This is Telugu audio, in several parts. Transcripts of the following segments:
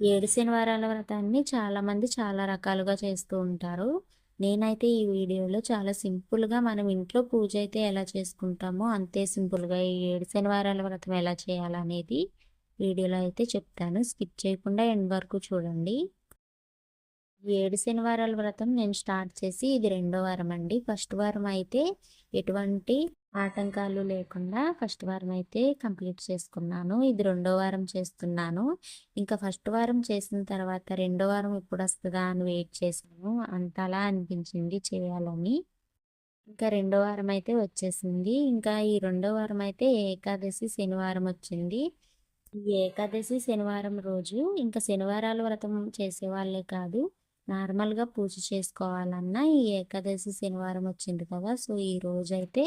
ఏడు శనివారాల వ్రతాన్ని చాలామంది చాలా రకాలుగా చేస్తూ ఉంటారు. నేనైతే ఈ వీడియోలో చాలా సింపుల్‌గా మనం ఇంట్లో పూజ అయితే ఎలా చేసుకుంటామో అంతే సింపుల్‌గా ఈ ఏడు శనివారాల వ్రతం ఎలా చేయాలనేది వీడియోలో అయితే చెప్తాను. స్కిప్ చేయకుండా ఎండ్ వరకు చూడండి. ఏడు శనివారాల వ్రతం నేను స్టార్ట్ చేసి ఇది రెండో వారం అండి. ఫస్ట్ వారం అయితే ఎటువంటి ఆటంకాలు లేకుండా ఫస్ట్ వారం అయితే కంప్లీట్ చేసుకున్నాను. ఇది రెండో వారం చేస్తున్నాను. ఇంకా ఫస్ట్ వారం చేసిన తర్వాత రెండో వారం ఎప్పుడు వస్తుందా అని వెయిట్ చేశాను. అంతలా అనిపించింది చేయాలని. ఇంకా రెండో వారం అయితే వచ్చేసింది. ఇంకా ఈ రెండో వారం అయితే ఏకాదశి శనివారం వచ్చింది. ఈ ఏకాదశి శనివారం రోజు ఇంకా శనివారాలు వ్రతం చేసేవాళ్ళే కాదు. నార్మల్‌గా పూజ చేసుకోవాలన్నా ఈ ఏకాదశి శనివారం వచ్చింది కదా! సో, ఈ రోజైతే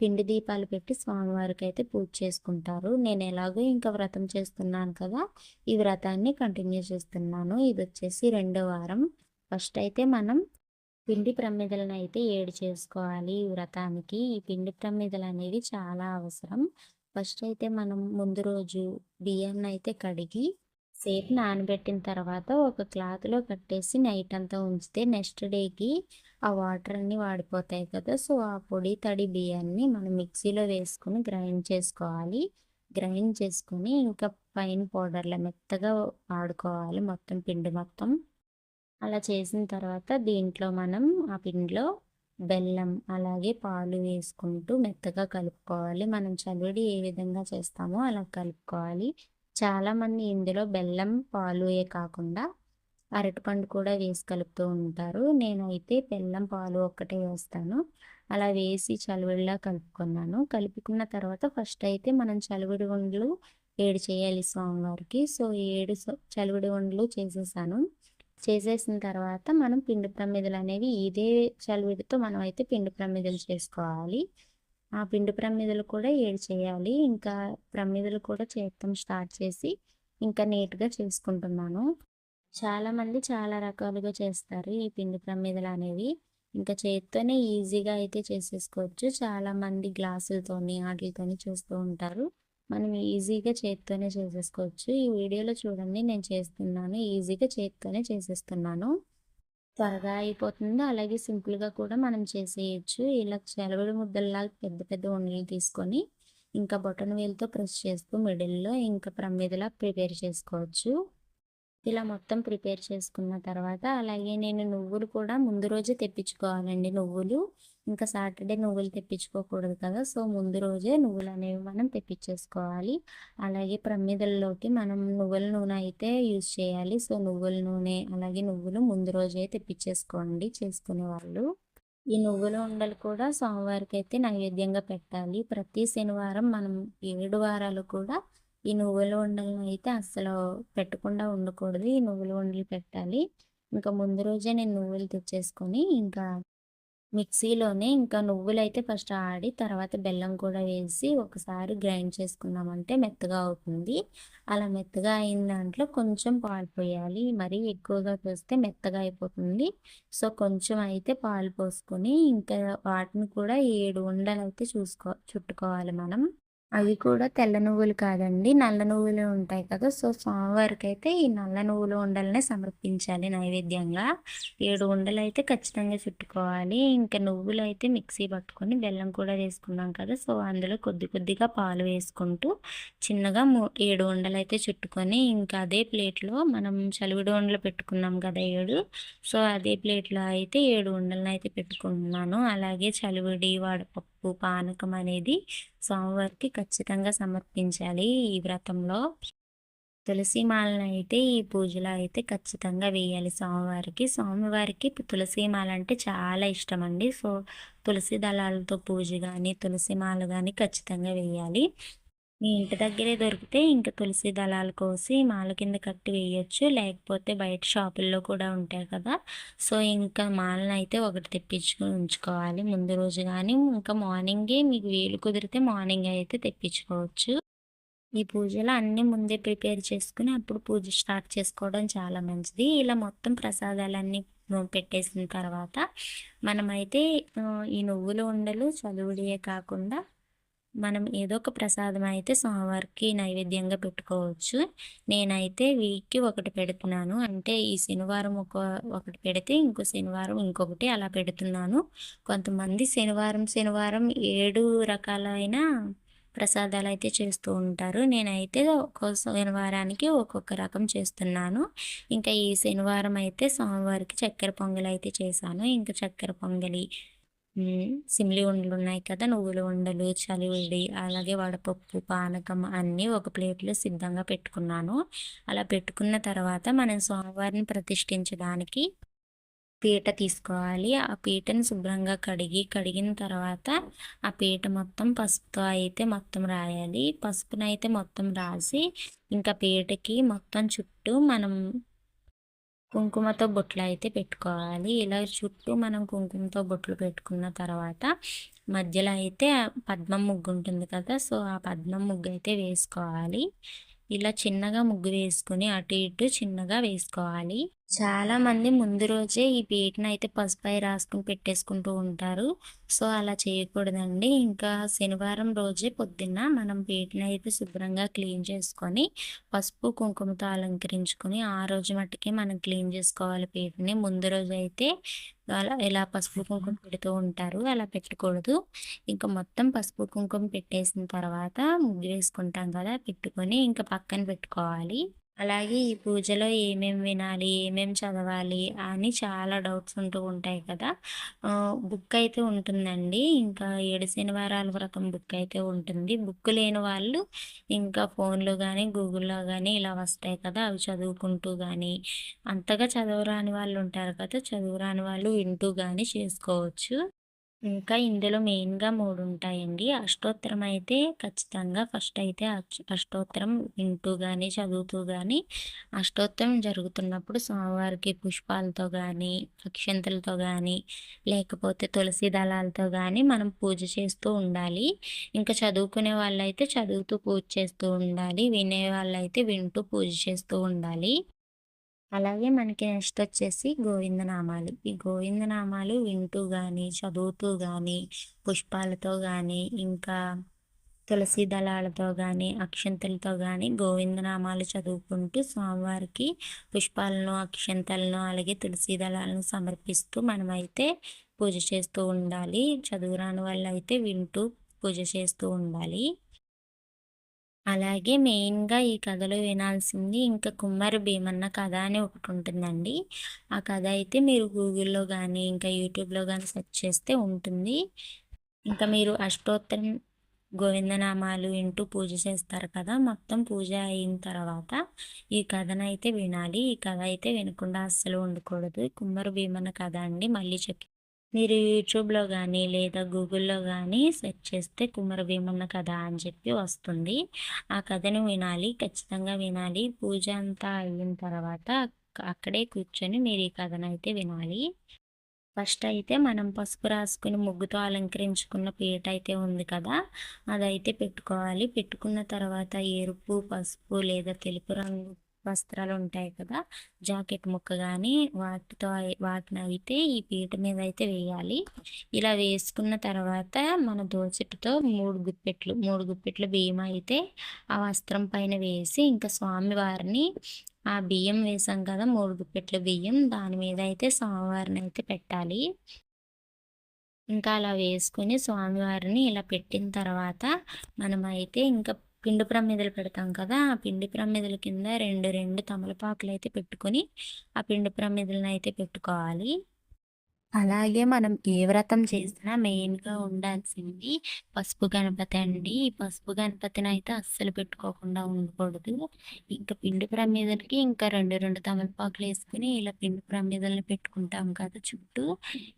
పిండి దీపాలు పెట్టి స్వామివారికి అయితే పూజ చేసుకుంటారు. నేను ఎలాగో ఇంకా వ్రతం చేస్తున్నాను కదా! ఈ వ్రతాన్ని కంటిన్యూ చేస్తున్నాను. ఇది వచ్చేసి రెండో వారం. ఫస్ట్ అయితే మనం పిండి ప్రమిదలను అయితే ఏడు చేసుకోవాలి ఈ వ్రతానికి. ఈ పిండి ప్రమిదలనేవి చాలా అవసరం. ఫస్ట్ అయితే మనం ముందు రోజు బియ్యాన్నయితే కడిగి సేపు నానబెట్టిన తర్వాత ఒక క్లాత్‌లో కట్టేసి నైట్ అంతా ఉంచితే నెక్స్ట్ డేకి ఆ వాటర్ అన్నీ వాడిపోతాయి కదా! సో, ఆ పొడి తడి బియ్యాన్ని మనం మిక్సీలో వేసుకొని గ్రైండ్ చేసుకోవాలి. గ్రైండ్ చేసుకొని ఇంకా ఫైన్ పౌడర్లో మెత్తగా వాడుకోవాలి మొత్తం పిండి మొత్తం. అలా చేసిన తర్వాత దీంట్లో మనం ఆ పిండిలో బెల్లం, అలాగే పాలు వేసుకుంటూ మెత్తగా కలుపుకోవాలి. మనం చలివిడి ఏ విధంగా చేస్తామో అలా కలుపుకోవాలి. చాలామంది ఇందులో బెల్లం, పాలుయే కాకుండా అరటిపండు కూడా వేసి కలుపుతూ ఉంటారు. నేనైతే బెల్లం, పాలు ఒక్కటే వేస్తాను. అలా వేసి చలివిడిలా కలుపుకున్నాను. కలుపుకున్న తర్వాత ఫస్ట్ అయితే మనం చలివిడి ఉండలు ఏడు చేయాలి స్వామివారికి. సో, 7 స చలివిడి ఉండలు చేసేసాను. చేసేసిన తర్వాత మనం పిండి ప్రమిదలు అనేవి ఇదే చలివిడితో మనమైతే పిండి ప్రమిదలు చేసుకోవాలి. ఆ పిండి ప్రమిదలు కూడా ఏడు చేయాలి. ఇంకా ప్రమిదలు కూడా చేయటం స్టార్ట్ చేసి ఇంకా నీట్‌గా చేసుకుంటున్నాను. చాలామంది చాలా రకాలుగా చేస్తారు ఈ పిండి ప్రమిదలనేవి. ఇంకా చేత్తోనే ఈజీగా అయితే చేసేసుకోవచ్చు. చాలామంది గ్లాసులతోని వాటితోని చూస్తూ ఉంటారు. మనం ఈజీగా చేత్తోనే చేసేసుకోవచ్చు. ఈ వీడియోలో చూడండి నేను చేస్తున్నాను. ఈజీగా చేత్తోనే చేసేస్తున్నాను. త్వరగా అయిపోతుంది. అలాగే సింపుల్‌గా కూడా మనం చేసేయొచ్చు. ఇలా చెలవిడి ముద్దల్లా పెద్ద పెద్ద ఉండలు తీసుకొని ఇంకా బొటనవేలుతో ప్రెస్ చేస్తూ మిడిల్‌లో ఇంకా ప్రమిదలా ప్రిపేర్ చేసుకోవచ్చు. ఇలా మొత్తం ప్రిపేర్ చేసుకున్న తర్వాత అలాగే నేను నువ్వులు కూడా ముందు రోజే తెప్పించుకోవాలండి నువ్వులు. ఇంకా సాటర్డే నువ్వులు తెప్పించుకోకూడదు కదా! సో, ముందు రోజే నువ్వులు అనేవి మనం తెప్పించేసుకోవాలి. అలాగే ప్రమిదల్లోకి మనం నువ్వుల నూనె అయితే యూజ్ చేయాలి. సో, నువ్వుల నూనె, అలాగే నువ్వులు ముందు రోజే తెప్పించేసుకోండి చేసుకునే వాళ్ళు ఈ నువ్వుల ఉండలు కూడా సోమవారికి అయితే నైవేద్యంగా పెట్టాలి. ప్రతి శనివారం మనం ఏడు వారాలు కూడా ఈ నువ్వుల ఉండలను అయితే అస్సలు పెట్టకుండా ఉండకూడదు. ఈ నువ్వుల ఉండలు పెట్టాలి. ఇంకా ముందు రోజే నేను నువ్వులు తెచ్చేసుకొని ఇంకా మిక్సీలోనే ఇంకా నువ్వులైతే ఫస్ట్ ఆడి తర్వాత బెల్లం కూడా వేసి ఒకసారి గ్రైండ్ చేసుకున్నామంటే మెత్తగా అవుతుంది. అలా మెత్తగా అయిన దాంట్లో కొంచెం పాలు పోయాలి. మరీ ఎక్కువగా పోస్తే మెత్తగా అయిపోతుంది. సో, కొంచెం అయితే పాలు పోసుకొని ఇంకా వాటిని కూడా ఏడు ఉండలు అయితే చూసుకో చుట్టుకోవాలి మనం. అవి కూడా తెల్ల నువ్వులు కాదండి. నల్ల నువ్వులు ఉంటాయి కదా! సో, స్వామివారికైతే ఈ నల్ల నువ్వుల ఉండలనే సమర్పించాలి నైవేద్యంగా. ఏడు ఉండలు అయితే ఖచ్చితంగా చుట్టుకోవాలి. ఇంకా నువ్వులు అయితే మిక్సీ పట్టుకొని బెల్లం కూడా వేసుకున్నాం కదా! సో, అందులో కొద్ది కొద్దిగా పాలు వేసుకుంటూ చిన్నగా ము 7 ఉండలైతే చుట్టుకొని ఇంకా అదే ప్లేట్‌లో మనం చలివిడి ఉండలు పెట్టుకున్నాం కదా ఏడు సో, అదే ప్లేట్‌లో అయితే ఏడు ఉండలను అయితే పెట్టుకున్నాను అలాగే చలివిడి, వాడపప్పు పానకం అనేది స్వామివారికి ఖచ్చితంగా సమర్పించాలి ఈ వ్రతంలో. తులసి మాలనైతే ఈ పూజలో అయితే ఖచ్చితంగా వేయాలి స్వామివారికి. స్వామివారికి తులసి మాల అంటే చాలా అండి సో, తులసి దళాలతో పూజ కానీ తులసి మాల కానీ ఖచ్చితంగా వేయాలి. మీ ఇంటి దగ్గరే దొరికితే ఇంకా తులసి దళాలు కోసి మాల కింద కట్టి వేయచ్చు లేకపోతే బయట షాపుల్లో కూడా ఉంటాయి కదా! సో, ఇంకా మాలనైతే ఒకటి తెప్పించుకొని ఉంచుకోవాలి. ముందు రోజు కానీ ఇంకా మార్నింగే మీకు వీలు కుదిరితే మార్నింగ్ అయితే తెప్పించుకోవచ్చు. ఈ పూజలో అన్నీ ముందే ప్రిపేర్ చేసుకుని అప్పుడు పూజ స్టార్ట్ చేసుకోవడం చాలా మంచిది. ఇలా మొత్తం ప్రసాదాలన్నీ పెట్టేసిన తర్వాత మనమైతే ఈ నువ్వుల ఉండలు చలివిడియే కాకుండా మనం ఏదో ఒక ప్రసాదం అయితే స్వామివారికి నైవేద్యంగా పెట్టుకోవచ్చు. నేనైతే వీక్కి ఒకటి పెడుతున్నాను. అంటే ఈ శనివారం ఒక ఒకటి పెడితే ఇంకో శనివారం ఇంకొకటి అలా పెడుతున్నాను. కొంతమంది శనివారం శనివారం ఏడు రకాలైన ప్రసాదాలు అయితే చేస్తూ ఉంటారు. నేనైతే ఒక్కో శనివారానికి ఒక్కొక్క రకం చేస్తున్నాను. ఇంకా ఈ శనివారం అయితే సోమవారికి చక్కెర పొంగలి అయితే చేశాను. ఇంకా చక్కెర పొంగలి సిమ్లి ఉండలు ఉన్నాయి కదా నువ్వుల ఉండలు చలివిడి అలాగే వడపప్పు పానకం అన్నీ ఒక ప్లేట్లో సిద్ధంగా పెట్టుకున్నాను. అలా పెట్టుకున్న తర్వాత మనం స్వామివారిని ప్రతిష్ఠించడానికి పీట తీసుకోవాలి. ఆ పీటను శుభ్రంగా కడిగి కడిగిన తర్వాత ఆ పీట మొత్తం పసుపుతో అయితే మొత్తం రాయాలి. పసుపునైతే మొత్తం రాసి ఇంకా పీటకి మొత్తం చుట్టూ మనం కుంకుమతో బొట్లు అయితే పెట్టుకోవాలి. ఇలా చుట్టూ మనం కుంకుమతో బొట్లు పెట్టుకున్న తర్వాత మధ్యలో అయితే పద్మం ముగ్గు ఉంటుంది కదా సో ఆ పద్మం ముగ్గు అయితే వేసుకోవాలి. ఇలా చిన్నగా ముగ్గు వేసుకుని అటు ఇటు చిన్నగా వేసుకోవాలి. చాలా మంది ముందు రోజే ఈ పీటను అయితే పసుపై రాసుకుని పెట్టేసుకుంటూ ఉంటారు. సో అలా చేయకూడదండి. ఇంకా శనివారం రోజే పొద్దున్న మనం పీటను అయితే శుభ్రంగా క్లీన్ చేసుకొని పసుపు కుంకుమతో అలంకరించుకొని ఆ రోజు మట్టుకే మనం క్లీన్ చేసుకోవాలి పీటని ముందు రోజు అయితే అలా ఇలా పసుపు కుంకుమ పెడుతూ ఉంటారు అలా పెట్టకూడదు. ఇంకా మొత్తం పసుపు కుంకుమ పెట్టేసిన తర్వాత ముగ్గు వేసుకుంటాం కదా పెట్టుకొని ఇంకా పక్కన పెట్టుకోవాలి. అలాగే ఈ పూజలో ఏమేమి వినాలి ఏమేమి చదవాలి అని చాలా డౌట్స్ ఉంటూ ఉంటాయి కదా. బుక్ అయితే ఉంటుందండి. ఇంకా ఏడు శనివారాల వ్రతం బుక్ అయితే ఉంటుంది. బుక్ లేని వాళ్ళు ఇంకా ఫోన్లో కానీ గూగుల్లో కానీ ఇలా వస్తాయి కదా అవి చదువుకుంటూ కానీ అంతగా చదవరాని వాళ్ళు ఉంటారు కదా చదువురాని వాళ్ళు వింటూ కానీ చేసుకోవచ్చు. ఇంకా ఇందులో మెయిన్‌గా మూడు ఉంటాయండి అష్టోత్తరం అయితే ఖచ్చితంగా ఫస్ట్ అయితే అష్టోత్తరం వింటూ కానీ చదువుతూ కానీ అష్టోత్తరం జరుగుతున్నప్పుడు స్వామివారికి పుష్పాలతో కానీ అక్షంతలతో కానీ లేకపోతే తులసి దళాలతో కానీ మనం పూజ చేస్తూ ఉండాలి. ఇంకా చదువుకునే వాళ్ళైతే చదువుతూ పూజ చేస్తూ ఉండాలి. వినే వాళ్ళైతే వింటూ పూజ చేస్తూ ఉండాలి. అలాగే మనకి నెక్స్ట్ వచ్చేసి గోవిందనామాలు. ఈ గోవిందనామాలు వింటూ కానీ చదువుతూ కానీ పుష్పాలతో కానీ ఇంకా తులసి దళాలతో కానీ అక్షంతలతో కానీ గోవిందనామాలు చదువుకుంటూ స్వామివారికి పుష్పాలను అక్షంతలను అలాగే తులసి దళాలను సమర్పిస్తూ మనమైతే పూజ చేస్తూ ఉండాలి. చదువురాని వాళ్ళు అయితే వింటూ పూజ చేస్తూ ఉండాలి. అలాగే మెయిన్‌గా ఈ కథలో వినాల్సింది ఇంకా 'కుమ్మరి భీమన్న' కథ అని ఒకటి ఉంటుందండి. ఆ కథ అయితే మీరు గూగుల్‌లో కానీ ఇంకా యూట్యూబ్‌లో కానీ సెర్చ్ చేస్తే ఉంటుంది. ఇంకా మీరు అష్టోత్తరం గోవిందనామాలు వింటూ పూజ చేస్తారు కదా! మొత్తం పూజ అయిన తర్వాత ఈ కథనైతే వినాలి. ఈ కథ అయితే వినకుండా అస్సలు ఉండకూడదు. కుమ్మరు భీమన్న' కథ అండి. మళ్ళీ చెప్పి మీరు యూట్యూబ్‌లో కానీ లేదా గూగుల్‌లో కానీ సెర్చ్ చేస్తే కుమార భీమన్న కథ' అని చెప్పి వస్తుంది. ఆ కథను వినాలి. ఖచ్చితంగా వినాలి. పూజ అంతా అయిన తర్వాత అక్కడే కూర్చొని మీరు ఈ కథనైతే వినాలి. ఫస్ట్ అయితే మనం పసుపు రాసుకుని ముగ్గుతో అలంకరించుకున్న పీట అయితే ఉంది కదా! అదైతే పెట్టుకోవాలి. పెట్టుకున్న తర్వాత ఎరుపు, పసుపు లేదా తెలుపు రంగు వస్త్రాలు ఉంటాయి కదా జాకెట్ ముక్క కానీ వాటితో వాటిని అయితే ఈ పీట మీద అయితే వేయాలి. ఇలా వేసుకున్న తర్వాత మన దోచెట్టుతో మూడు గుప్పెట్లు మూడు గుప్పెట్లు బియ్యం అయితే ఆ వస్త్రం పైన వేసి ఇంకా స్వామివారిని ఆ బియ్యం వేసాం కదా మూడు గుప్పెట్లు బియ్యం దాని మీద అయితే స్వామివారిని అయితే పెట్టాలి. ఇంకా అలా వేసుకుని స్వామివారిని ఇలా పెట్టిన తర్వాత మనమైతే ఇంకా పిండి ప్రమిదలు పెడతాం కదా ఆ పిండి ప్రమిదల కింద రెండు రెండు తమలపాకులు అయితే పెట్టుకొని ఆ పిండి ప్రమిదలను అయితే పెట్టుకోవాలి. అలాగే మనం ఏ వ్రతం చేసినా మెయిన్‌గా ఉండాల్సింది పసుపు గణపతి అండి. ఈ పసుపు గణపతిని అయితే అస్సలు పెట్టుకోకుండా ఉండకూడదు. ఇంకా పిండి ప్రమిదలకి ఇంకా రెండు రెండు తమలపాకులు వేసుకుని ఇలా పిండి ప్రమిదల్ని పెట్టుకుంటాం కదా చుట్టూ.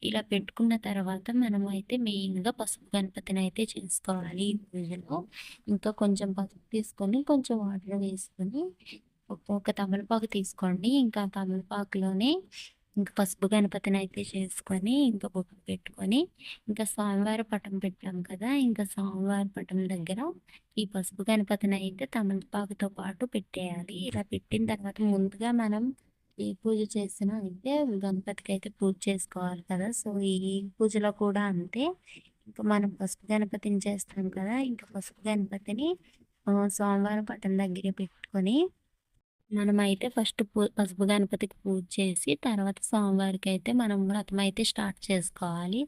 ఇలా పెట్టుకున్న తర్వాత మనం అయితే మెయిన్‌గా పసుపు గణపతిని అయితే చేసుకోవాలి ఈ పూజలో. ఇంకా కొంచెం పసుపు తీసుకొని కొంచెం వాటర్ వేసుకొని ఒక తమలపాకు తీసుకోండి. ఇంకా తమలపాకులోనే ఇంకా పసుపు గణపతిని అయితే చేసుకొని ఇంకా బొట్టు పెట్టుకొని ఇంకా స్వామివారి పటం పెట్టాం కదా ఇంకా స్వామివారి పటం దగ్గర ఈ పసుపు గణపతిని అయితే తమలపాకుతో పాటు పెట్టేయాలి. ఇలా పెట్టిన తర్వాత ముందుగా మనం ఏ పూజ చేసినా అయితే గణపతికి అయితే పూజ చేసుకోవాలి కదా. సో ఈ పూజలో కూడా అంతే. ఇంకా మనం పసుపు గణపతిని చేస్తాం కదా ఇంకా పసుపు గణపతిని సోమవారం పటం దగ్గర పెట్టుకొని మనమైతే ఫస్ట్ పూ పసుపు గణపతికి పూజ చేసి తర్వాత సోమవారికి అయితే మనం వ్రతం అయితే స్టార్ట్ చేసుకోవాలి.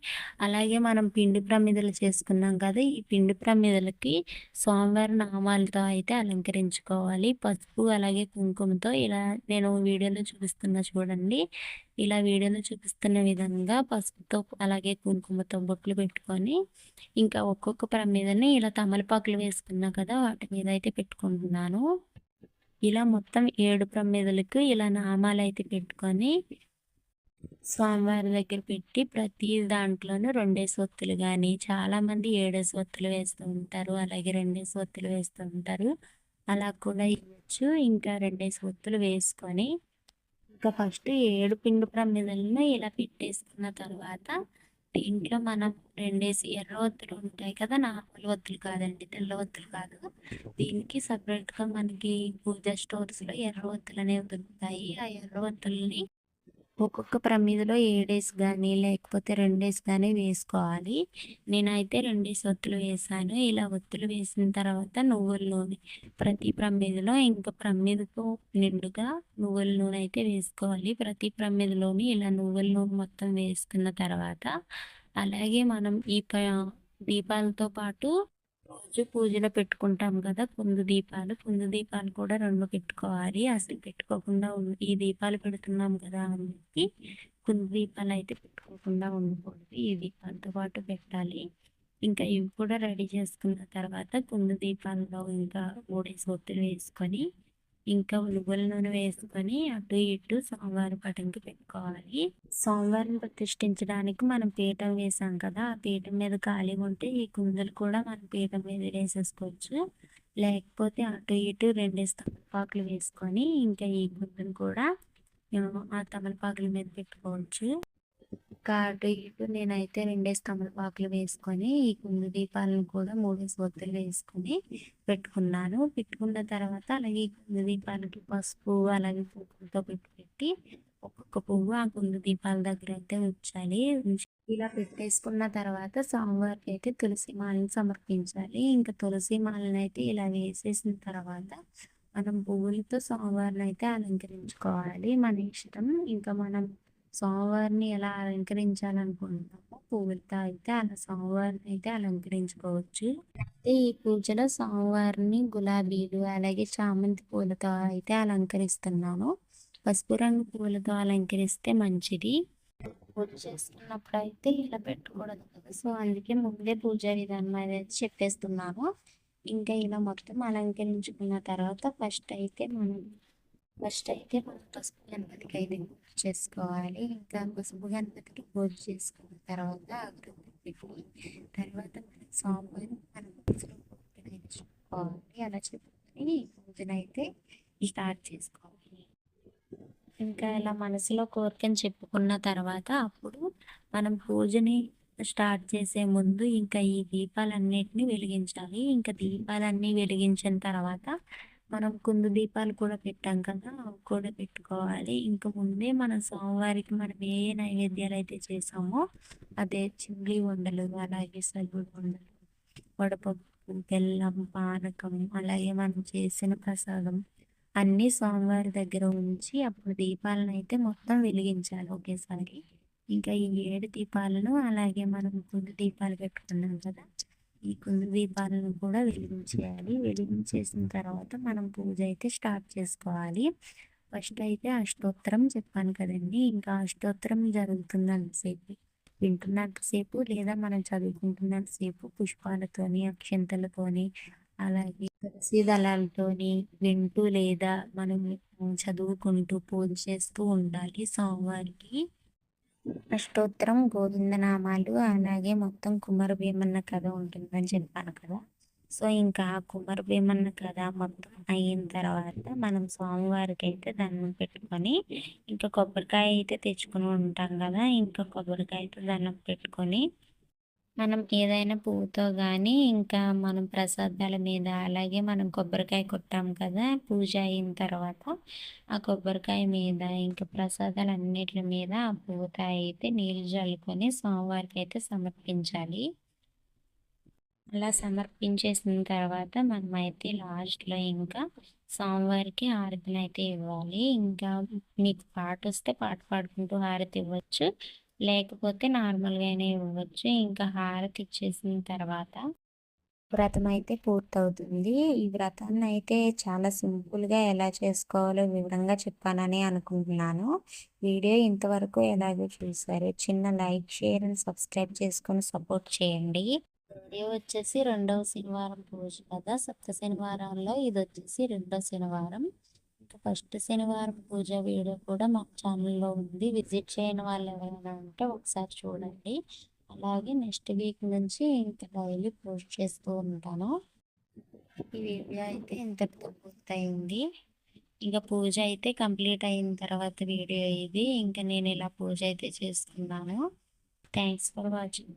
అలాగే మనం పిండి ప్రమిదలు చేసుకున్నాం కదా ఈ పిండి ప్రమిదలకి సోమవారి నామాలతో అయితే అలంకరించుకోవాలి. పసుపు అలాగే కుంకుమతో ఇలా నేను వీడియోలో చూపిస్తున్నా చూడండి. ఇలా వీడియోలో చూపిస్తున్న విధంగా పసుపుతో అలాగే కుంకుమతో బొట్లు పెట్టుకొని ఇంకా ఒక్కొక్క ప్రమిదని ఇలా తమలపాకులు వేసుకున్నా కదా వాటి మీద అయితే పెట్టుకుంటున్నాను. ఇలా మొత్తం ఏడు ప్రమిదలకు ఇలా నామాలు అయితే పెట్టుకొని స్వామివారి దగ్గర పెట్టి ప్రతి దాంట్లోనూ రెండేసి ఒత్తులు కానీ చాలామంది ఏడేసి ఒత్తులు వేస్తూ ఉంటారు అలాగే రెండేసి ఒత్తులు వేస్తూ ఉంటారు. అలా కూడా ఇవ్వచ్చు. ఇంకా రెండేసి ఒత్తులు వేసుకొని ఇంకా ఫస్ట్ ఏడు పిండి ప్రమిదలను ఇలా పెట్టేసుకున్న తర్వాత దీంట్లో మనం రెండేసి ఎర్ర ఒత్తులు ఉంటాయి కదా నార్మల్ ఒత్తులు కాదండి తెల్ల ఒత్తులు కాదు. దీనికి సపరేట్గా మనకి పూజ స్టోర్స్లో ఎర్ర ఒత్తులు అనేవి దొరుకుతాయి. ఆ ఎర్ర ఒత్తుల్ని ఒక్కొక్క ప్రమిదలో ఏడేస్ కానీ లేకపోతే రెండేస్ కానీ వేసుకోవాలి. నేనైతే రెండేసి ఒత్తులు వేసాను. ఇలా ఒత్తులు వేసిన తర్వాత నువ్వుల నూనె. ప్రతి ప్రమిదలో ఇంకా ప్రమిదకు నిండుగా నువ్వుల నూనె అయితే వేసుకోవాలి. ప్రతి ప్రమిదలోని ఇలా నువ్వుల నూనె మొత్తం వేసుకున్న తర్వాత అలాగే మనం ఈ దీపాలతో పాటు రోజు పూజలో పెట్టుకుంటాం కదా కుందు దీపాలు. కుందు దీపాలు కూడా రెండు పెట్టుకోవాలి. అసలు పెట్టుకోకుండా ఈ దీపాలు పెడుతున్నాం కదా అని చెప్పి కుందు దీపాలు అయితే పెట్టుకోకుండా ఉండకూడదు. ఈ దీపాలతో పాటు పెట్టాలి. ఇంకా ఇవి కూడా రెడీ చేసుకున్న తర్వాత కుందు దీపాలలో ఇంకా మూడేసి ఒత్తులు వేసుకొని ఇంకా ఉలుగుల నూనె వేసుకొని అటు ఇటు సోమవారం పటంకి పెట్టుకోవాలి. సోమవారం ప్రతిష్ఠించడానికి మనం పీఠం వేసాం కదా ఆ పీఠం మీద ఖాళీగా ఉంటే ఈ కుందలు కూడా మనం పీఠం మీద వేసేసుకోవచ్చు. లేకపోతే అటు ఇటు రెండేసి తమలపాకులు వేసుకొని ఇంకా ఈ కుందలు కూడా ఆ తమలపాకుల మీద పెట్టుకోవచ్చు. అటు ఇటు నేనైతే రెండేసి తమలపాకులు వేసుకొని ఈ కుందు దీపాలను కూడా మూడేసి ఒత్తులు వేసుకొని పెట్టుకున్నాను. పెట్టుకున్న తర్వాత అలాగే ఈ కుందు దీపాలకి పసుపు అలాగే పువ్వులతో పెట్టి పెట్టి ఒక్కొక్క పువ్వు ఆ కుందు దీపాల దగ్గర అయితే ఉంచాలి. ఇలా పెట్టేసుకున్న తర్వాత స్వామివారికి అయితే తులసి మాలను సమర్పించాలి. ఇంకా తులసి మాలను అయితే ఇలా వేసేసిన తర్వాత మనం పువ్వులతో స్వామివారిని అయితే అలంకరించుకోవాలి. మన ఇష్టం. ఇంకా మనం స్వామివారిని ఎలా అలంకరించాలనుకుంటున్నామో పువ్వులతో అయితే అలా స్వామివారిని అయితే అలంకరించుకోవచ్చు. అయితే ఈ పూజలో స్వామివారిని గులాబీలు అలాగే చామంతి పూలతో అయితే అలంకరిస్తున్నాను. పసుపు రంగు పూలతో అలంకరిస్తే మంచిది. పూజ చేసుకున్నప్పుడు అయితే ఇలా పెట్టకూడదు కదా. సో అందుకే ముందే పూజా విధానం అనేది చెప్పేస్తున్నాను. ఇంకా ఇలా మొత్తం అలంకరించుకున్న తర్వాత ఫస్ట్ అయితే మనం ఫస్ట్ అయితే మనం పసుపు గణపతికి అయితే పూజ చేసుకోవాలి. ఇంకా పసుపు గణపతికి పూజ చేసుకున్న తర్వాత అగరబత్తి తర్వాత మనం స్వామివారిని అలా చెప్పుకొని పూజనైతే స్టార్ట్ చేసుకోవాలి. ఇంకా ఇలా మనసులో కోరికని చెప్పుకున్న తర్వాత అప్పుడు మనం పూజని స్టార్ట్ చేసే ముందు ఇంకా ఈ దీపాలన్నిటిని వెలిగించాలి. ఇంకా దీపాలన్నీ వెలిగించిన తర్వాత మనం కుందు దీపాలు కూడా పెట్టాం కదా అవి కూడా పెట్టుకోవాలి. ఇంకా ముందే మన స్వామివారికి మనం ఏ నైవేద్యాలు అయితే చేసామో అదే చిమ్లీ ఉండలు అలాగే సగ్గుడు ఉండలు వడపప్పు బెల్లం పానకం అలాగే మనం చేసిన ప్రసాదం అన్నీ స్వామివారి దగ్గర ఉంచి అప్పుడు దీపాలను అయితే మొత్తం వెలిగించాలి ఒకేసారి. ఇంకా ఈ ఏడు దీపాలను అలాగే మనం కుందు దీపాలు పెట్టుకున్నాం కదా ఈ కుంది దీపాలను కూడా వెలిగించేయాలి. వెలిగించేసిన తర్వాత మనం పూజ అయితే స్టార్ట్ చేసుకోవాలి. ఫస్ట్ అయితే అష్టోత్తరం చెప్పాను కదండి. ఇంకా అష్టోత్తరం జరుగుతుందంతసేపు వింటున్నంతసేపు లేదా మనం చదువుకుంటున్నంతసేపు పుష్పాలతోని అక్షంతలతోని అలాగే తులసి దళాలతోని వింటూ లేదా మనం చదువుకుంటూ పూజ చేస్తూ ఉండాలి. సోమవారికి అష్టోత్తరం గోవిందనామాలు అలాగే మొత్తం కుమార భీమన్న కథ ఉంటుందని చెప్పాను కదా. సో ఇంకా కుమార భీమన్న కథ మొత్తం అయిన తర్వాత మనం స్వామివారికి అయితే దండం పెట్టుకొని ఇంకా కొబ్బరికాయ అయితే తెచ్చుకొని ఉంటాం కదా ఇంకా కొబ్బరికాయ అయితే దండం పెట్టుకొని మనం ఏదైనా పువ్వుతో కానీ ఇంకా మనం ప్రసాదాల మీద అలాగే మనం కొబ్బరికాయ కొట్టాం కదా పూజ అయిన తర్వాత ఆ కొబ్బరికాయ మీద ఇంకా ప్రసాదాలు అన్నిటి మీద ఆ పూత అయితే నీళ్ళు చల్లుకొని స్వామివారికి అయితే సమర్పించాలి అలా సమర్పించేసిన తర్వాత మనమైతే లాస్ట్‌లో ఇంకా స్వామివారికి అయితే ఇవ్వాలి. ఇంకా మీకు పాటొస్తే పాట పాడుకుంటూ హారతి ఇవ్వచ్చు. లేకపోతే నార్మల్గానే ఇవ్వచ్చు. ఇంకా హారతి ఇచ్చేసిన తర్వాత వ్రతం అయితే పూర్తవుతుంది. ఈ వ్రతాన్ని అయితే చాలా సింపుల్‌గా ఎలా చేసుకోవాలో వివరంగా చెప్పానని అనుకుంటున్నాను. వీడియో ఇంతవరకు ఎలాగో చూసారు. చిన్న లైక్, షేర్ అండ్ సబ్స్క్రైబ్ చేసుకొని సపోర్ట్ చేయండి. వీడియో వచ్చేసి రెండవ శనివారం పూజ కదా! సప్త శనివారంలో ఇది వచ్చేసి రెండో శనివారం. ఫస్ట్ శనివారం పూజ వీడియో కూడా మా ఛానల్‌లో ఉంది. విజిట్ చేయని వాళ్ళు ఎవరైనా ఉంటే ఒకసారి చూడండి. అలాగే నెక్స్ట్ వీక్ నుంచి ఇంకా డైలీ పోస్ట్ చేస్తూ ఉంటాను. ఈ వీడియో అయితే ఇంతటితో పూర్తయింది. ఇంకా పూజ అయితే కంప్లీట్ అయిన తర్వాత వీడియో ఇది. ఇంకా నేను ఇలా పూజ అయితే చేస్తున్నాను థ్యాంక్స్ ఫర్ వాచింగ్.